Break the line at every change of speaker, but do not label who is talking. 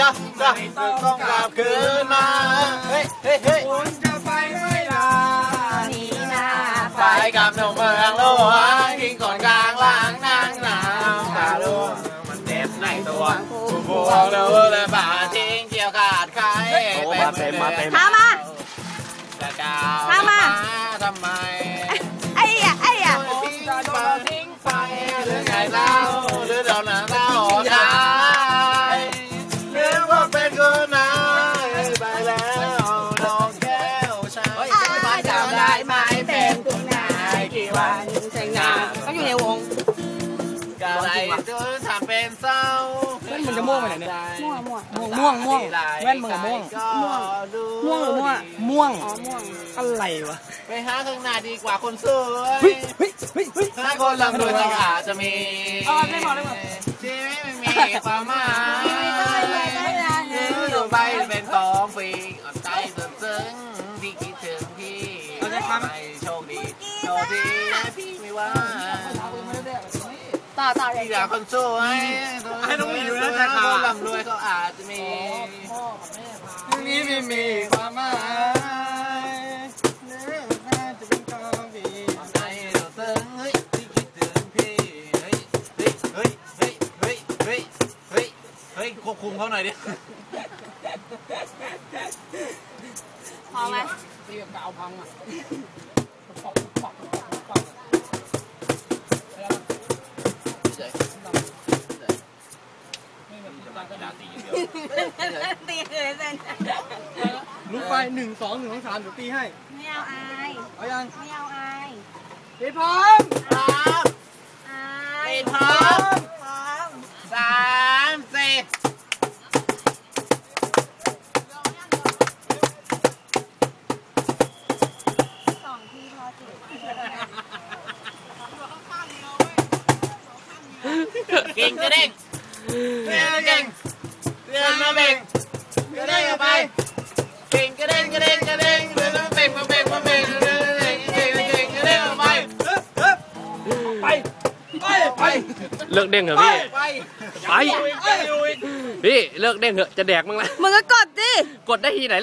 จ้าจ้าต้องกลับคืนมา เฮ้ยเฮ้ยเฮ้ย
คุณจะไปไม่ลา
นี่นา
ไปกับหนุ่มเมืองหลวงทิ้งก่อนกลางล้างนางหนาวตาลูกมันเจ็บในตัวพวกเราเลยป่าทิ้งเกี่ยวขาดใคร
มาเต็มมาเต็ม
ถามมา
วันแต่
งงานก็อยู่ในวง
กะไรจนทำเป็นเศร้า
เพื่อนมึงจะม่วงไปไหนเนี่ย
ม่วงม่วง
ม่วงม่วงแว่นมึงอะม่วง
ม่วงหรือม่วง
ม่วง
อ๋อม่วง
อะไรวะ
ไปหาข้างหน้าดีกว่าคนสวย
เฮ้ยเฮ้ยเฮ้ย
ถ้าคนลำรวยก็อาจจะมี
เอาไม่หมดเลยหมด
ชีวิตไม่มีความหมายอยู่ไปเป็นของฟรี คดีโชคดีนะพี่ไม่ว่า
ต่อต่อเลย
ที่อยากคนสวยคนลำรวยเขาอาจจะมีนี้ไม่มีความหมายจะเป็นของฟรีใจสุดซึ้งเฮ้ยที่คิดถึงพี่เฮ้ยเฮ้ยเฮ้ยเฮ้ยเฮ้ยเฮ้ยเฮ้ยควบคุมเขาหน่อยดิ
พอไหม
ตีกับกาวพังอะ
ตีเลยเซน
ลุกไปหนึ่งสองหนึ่งสองสามเดี๋ยวตีให้
ไม่เอาอาย
เอายัง
ไม่เอาอาย
ตีพร้อม
เก่งจะเด้งเก่งเก่งเดินมาเบ่งกระเด้งออกไปเก่งกระเด้งกระเด้งกระเด้งเดินมาเบ่งมาเบ่งมาเบ่งเดินเก่งเก่งเก่งกระเด้งออกไป
ไปไปไป
เลิกเด้งเถอะพี่
ไป
ไปพี่เลิกเด้งเถอะจะแดกมั้งละ
มึงก็กดดิ
กดได้ทีไหน